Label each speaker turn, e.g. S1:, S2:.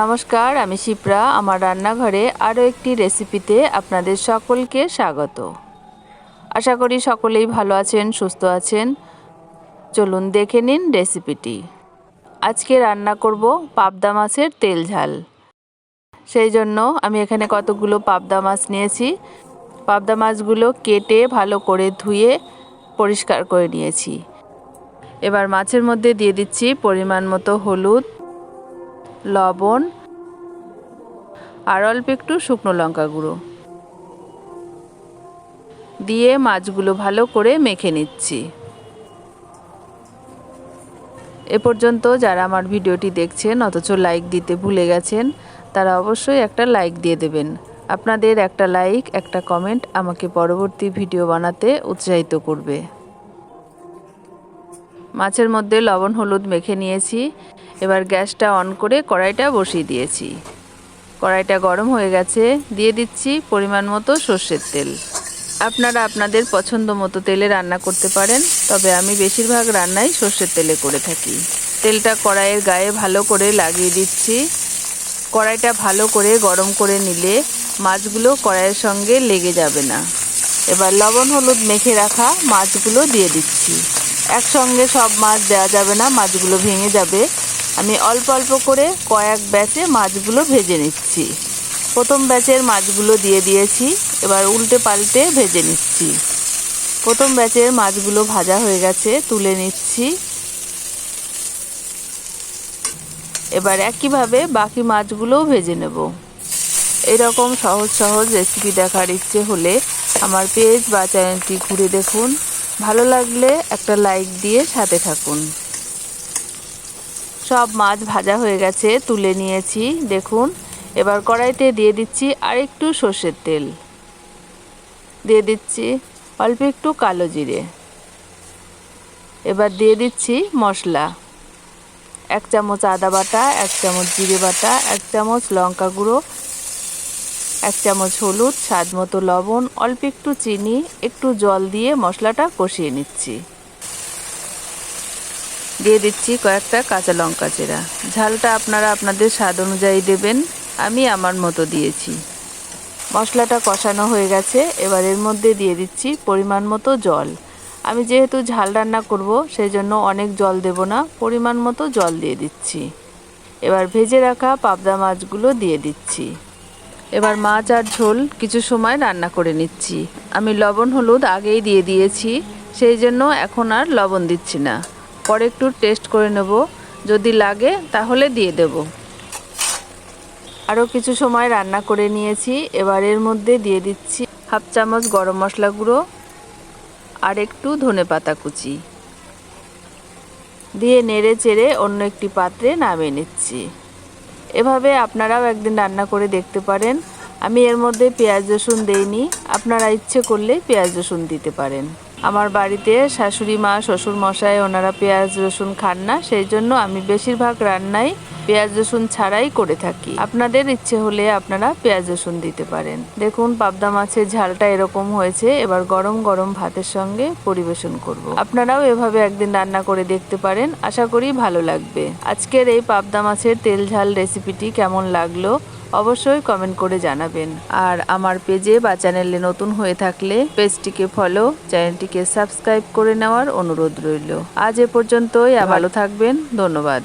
S1: নমস্কার, আমি শিপ্রা। আমার রান্নাঘরে আরও একটি রেসিপিতে আপনাদের সকলকে স্বাগত। আশা করি সকলেই ভালো আছেন, সুস্থ আছেন। চলুন দেখে নিন রেসিপিটি। আজকে রান্না করব পাবদা মাছের তেল ঝাল। সেই জন্য আমি এখানে কতগুলো পাবদা মাছ নিয়েছি। পাবদা মাছগুলো কেটে ভালো করে ধুয়ে পরিষ্কার করে নিয়েছি। এবার মাছের মধ্যে দিয়ে দিচ্ছি পরিমাণ মতো হলুদ লবণ, আর অল্প একটু শুকনো লঙ্কা গুঁড়ো। দিয়ে মাছগুলো ভালো করে মেখে নিচ্ছি। এ পর্যন্ত যারা আমার ভিডিওটি দেখছেন, অথচ লাইক দিতে ভুলে গেছেন, তারা অবশ্যই একটা লাইক দিয়ে দেবেন। আপনাদের একটা লাইক, একটা কমেন্ট আমাকে পরবর্তী ভিডিও বানাতে উৎসাহিত করবে। মাছের মধ্যে লবণ, হলুদ মেখে নিয়েছি। এবার গ্যাসটা অন করে কড়াইটা বসিয়ে দিয়েছি। কড়াইটা গরম হয়ে গেছে, দিয়ে দিচ্ছি পরিমাণ মতো সর্ষের তেল। আপনারা আপনাদের পছন্দ মতো তেলে রান্না করতে পারেন, তবে আমি বেশিরভাগ রান্নাই সর্ষের তেলে করে থাকি। তেলটা কড়াইয়ের গায়ে ভালো করে লাগিয়ে দিচ্ছি। কড়াইটা ভালো করে গরম করে নিলে মাছগুলো কড়াইয়ের সঙ্গে লেগে যাবে না। এবার লবণ হলুদ মেখে রাখা মাছগুলো দিয়ে দিচ্ছি। একসঙ্গে সব মাছ দেওয়া যাবে না, মাছগুলো ভেঙে যাবে। আমি অল্প অল্প করে কয়েক ব্যাচে মাছগুলো ভেজে নিচ্ছি। প্রথম ব্যাচের মাছগুলো দিয়ে দিয়েছি, এবার উল্টে পাল্টে ভেজে নিচ্ছি। প্রথম ব্যাচের মাছগুলো ভাজা হয়ে গেছে, তুলে নিচ্ছি। এবার একইভাবে বাকি মাছগুলোও ভেজে নেব। এরকম সহজ সহজ রেসিপি দেখার ইচ্ছে হলে আমার পেজ বা চ্যানেলটি ঘুরে দেখুন। ভালো লাগলে একটা লাইক দিয়ে সাথে থাকুন। সব মাছ ভাজা হয়ে গেছে, তুলে নিয়েছি, দেখুন। এবার কড়াইতে দিয়ে দিচ্ছি আর একটু সর্ষের তেল। দিয়ে দিচ্ছি অল্প একটু কালো জিরে। এবার দিয়ে দিচ্ছি মশলা। এক চামচ আদা বাটা, এক চামচ জিরে বাটা, এক চামচ লঙ্কা গুঁড়ো, এক চামচ হলুদ, স্বাদ মতো লবণ, অল্প একটু চিনি, একটু জল দিয়ে মশলাটা কষিয়ে নিচ্ছি। দিয়ে দিচ্ছি কয়েকটা কাঁচা লঙ্কা চেরা। ঝালটা আপনারা আপনাদের স্বাদ অনুযায়ী দেবেন, আমি আমার মতো দিয়েছি। মশলাটা কষানো হয়ে গেছে, এবার এর মধ্যে দিয়ে দিচ্ছি পরিমাণ মতো জল। আমি যেহেতু ঝাল রান্না করব সেই জন্য অনেক জল দেব না, পরিমাণ মতো জল দিয়ে দিচ্ছি। এবার ভেজে রাখা পাবদা মাছগুলো দিয়ে দিচ্ছি। এবার মাছ আর ঝোল কিছু সময় রান্না করে নিচ্ছি। আমি লবণ হলুদ আগেই দিয়ে দিয়েছি, সেই জন্য এখন আর লবণ দিচ্ছি না। পরে একটু টেস্ট করে নেব। যদি লাগে, তাহলে দিয়ে দেব। আরও কিছু সময় রান্না করে নিয়েছি। এবার এর মধ্যে দিয়ে দিচ্ছি হাফ চামচ গরম মশলা গুঁড়ো আর একটু ধনে পাতা কুচি। দিয়ে নেড়ে চেড়ে অন্য একটি পাত্রে নামিয়ে নিচ্ছি। এভাবে আপনারাও একদিন রান্না করে দেখতে পারেন। আমি এর মধ্যে পেঁয়াজ রসুন দেইনি। আপনারা ইচ্ছে করলে পেঁয়াজ রসুন দিতে পারেন। আমার বাড়িতে শাশুড়ি মা, শ্বশুর মশাই ওনারা পেঁয়াজ রসুন খান না, সেই জন্য আমি বেশিরভাগ রান্নাই পেঁয়াজ রসুন ছাড়াই করে থাকি। আপনাদের ইচ্ছে হলে আপনারা পেঁয়াজ রসুন দিতে পারেন। দেখুন, পাবদা মাছের ঝালটা এরকম হয়েছে, এবার গরম গরম ভাতের সঙ্গে পরিবেশন করব। আপনারাও এভাবে একদিন রান্না করে দেখতে পারেন, আশা করি ভালো লাগবে। আজকের এই পাবদা মাছের তেল ঝাল রেসিপিটি কেমন লাগল? অবশ্যই কমেন্ট করে জানাবেন। আর আমার পেজে বা চ্যানেলে নতুন হয়ে থাকলে পেজটিকে ফলো চ্যানেলটিকে সাবস্ক্রাইব করে নেওয়ার অনুরোধ রইল। আজ এ পর্যন্তই ভালো থাকবেন ধন্যবাদ।